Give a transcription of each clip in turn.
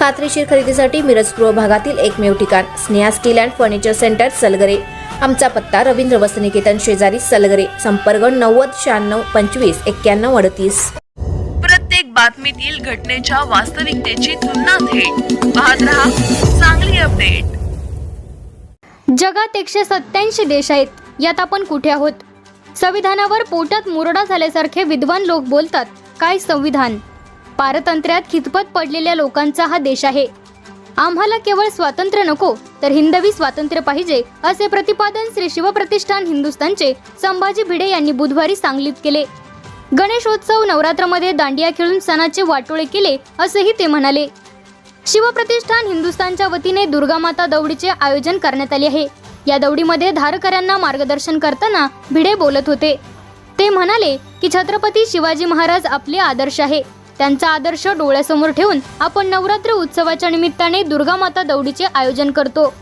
खात्रीशीर खरेदीसाठी मिरज पूर्व भागातील एकमेव ठिकाण Sneha steel and furniture centre Salgare. आमचा पत्ता रवींद्र वसनिकेतन शेजारी सलगरे संपर्क नव्वद शहाण्णव पंचवीस एक्क्याण्णव अडतीस. प्रत्येक बातमीतील घटनेच्या वास्तविकतेची तुलना थेट. पाहत रहा चांगली अपडेट. जगात एकशे सत्याऐंशी देश आहेत. यात आपण कुठे आहोत? संविधानावर पोटात मुरडा झाल्यासारखे विद्वान लोक बोलतात काय संविधान? पारतंत्र्यात खितपत पडलेल्या लोकांचा हा देश आहे. आम्हाला केवळ स्वातंत्र्य नको तर हिंदवी स्वातंत्र्य पाहिजे असे प्रतिपादन श्री शिवप्रतिष्ठान हिंदुस्थानचे संभाजी भिडे यांनी बुधवारी सांगलीत केले. गणेशोत्सव नवरात्रमध्ये दांडिया खेळून सणाचे वाटोळे केले असेही ते म्हणाले. शिवप्रतिष्ठान हिंदुस्थानच्या वतीने दुर्गामाता दौडीचे आयोजन करण्यात आले आहे. या दौडीमध्ये धारकऱ्यांना मार्गदर्शन करताना भिडे बोलत होते. ते म्हणाले की छत्रपती शिवाजी महाराज आपले आदर्श आहे. त्यांचा आदर्श डोळ्यासमोर ठेवून आपण नवरात्र उत्सवाच्या निमित्ताने दुर्गामाता दौडीचे आयोजन करतो.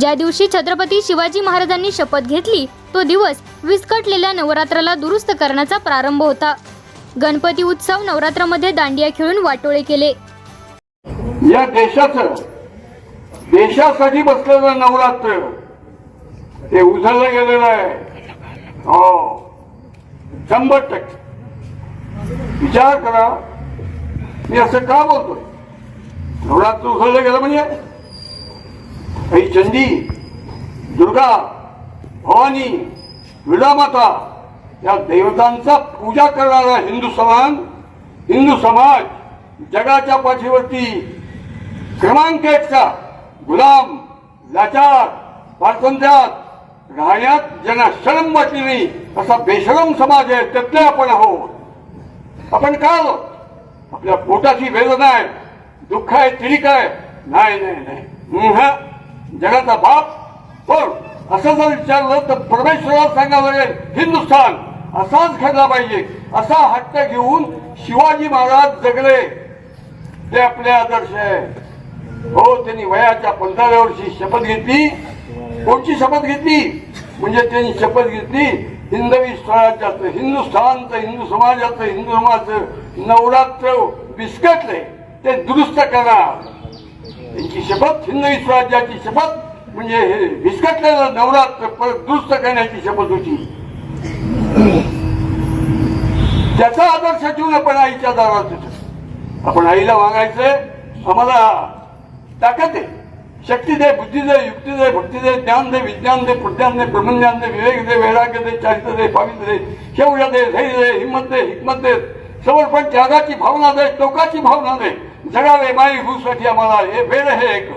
ज्या दिवशी छत्रपती शिवाजी महाराजांनी शपथ घेतली तो दिवस विस्कटलेल्या नवरात्राला दुरुस्त करण्याचा प्रारंभ होता. गणपती उत्सव नवरात्रामध्ये दांडिया खेळून वाटोळे केले. या देशाचं देशासाठी बसलेलं नवरात्र ते उजळलं गेलेलं आहे. हो. शंभर टक्के. विचार करा मी असं का बोलतोय? नवरात्र उझळलं गेलं म्हणजे? काही चंदी दुर्गा भवानी विडामाता या देवतांचा पूजा करणारा हिंदू समाज हिंदू समाज जगाच्या पाठीवरती क्रमांक एकचा गुलाम लाचार पारतंत्र्यात राहण्यात ज्यांना शरम वाटली नाही असा बेशरम समाज आहे त्यातले आपण आहोत. आपण का आलो आपल्या पोटाची वेदना आहे दुःख आहे तिरिक आहे. नाही नाही नाही. जगाचा बाप पण असं जर विचारलं तर परमेश्वराला सांगावं लागेल हिंदुस्थान असाच घडला पाहिजे. असा हट्ट घेऊन शिवाजी महाराज जगले. ते आपले आदर्श आहे. हो त्यांनी वयाच्या पंधराव्या वर्षी शपथ घेतली. कोणची शपथ घेतली? म्हणजे त्यांनी शपथ घेतली हिंदवी स्वराज्याचं हिंदुस्थानचं हिंदू समाजाचं हिंदू समाजाचं नवरात्र विस्कटले ते दुरुस्त करणार. त्यांची शपथ हिंदवी स्वराज्याची शपथ म्हणजे हे विस्कटलेलं नवरात्र परत दुरुस्त करण्याची शपथ होती. त्याचा आदर्श ठेवून आपण आईच्या दारात येतो आपण आईला मागायचंय आम्हाला ताकद आहे. शक्ती दे बुद्धी दे युक्ती दे भक्ती दे ज्ञान दे विज्ञान दे प्रज्ञान दे ब्रह्मज्ञान दे विवेक दे वैराग्य दे चारित्र दे पावित्र्य दे शौर्य दे धैर्य दे हिंमत दे हिकमत दे समर्पण त्यागाची भावना दे टोकाची भावना दे जगावे माई भूसाठी आम्हाला हे वेळ हे एक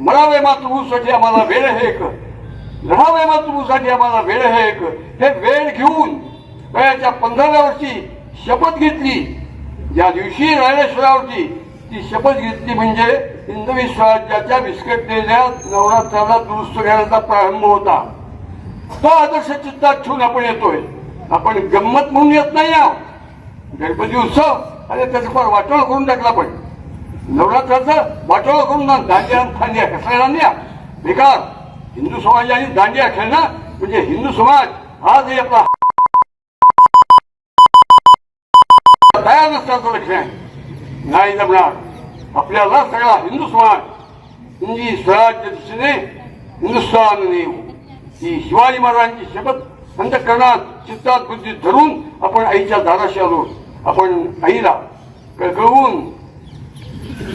मरावे मातृभूसाठी आम्हाला वेळ हे एक लढावे मातृभूसाठी आम्हाला वेळ हे एक हे वेळ घेऊन वयाच्या पंधराव्या वर्षी शपथ घेतली ज्या दिवशी रायरेश्वरावरती ती शपथ घेतली म्हणजे हिंदवी स्वराज्याच्या विस्कटलेल्या नवरात्राला दुरुस्त करण्याचा प्रारंभ होता. तो आदर्श चित्तात ठेवून आपण येतोय. आपण गंमत म्हणून येत नाही आहोत. गणपती उत्सव आणि त्याचं फार वाटोळ करून टाकला पण नवरात्राचं वाटोळ करून ना दांडिया फांडिया कसला दांडिया बेकार. हिंदू समाजाने दांडिया खेळणं म्हणजे हिंदू समाज आज आपला तयार नसल्याचं लक्षण आहे. नाही जमणार. आपल्याला सगळा हिंदू समाज हिंदी स्वराज्य दिशेने हिंदुस्थान नेऊ. ही शिवाजी महाराजांची शपथ अंतकरणात चित्तात बुद्धीत धरून आपण आईच्या दाराशी आलो. आपण आईला कळकळवून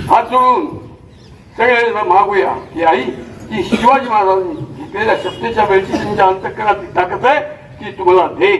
हात जोडून सगळे मागूया की आई ती शिवाजी महाराजांनी घेतलेल्या शब्देच्या वेळची त्यांच्या अंतकरणात ताकद आहे ती तुम्हाला दे.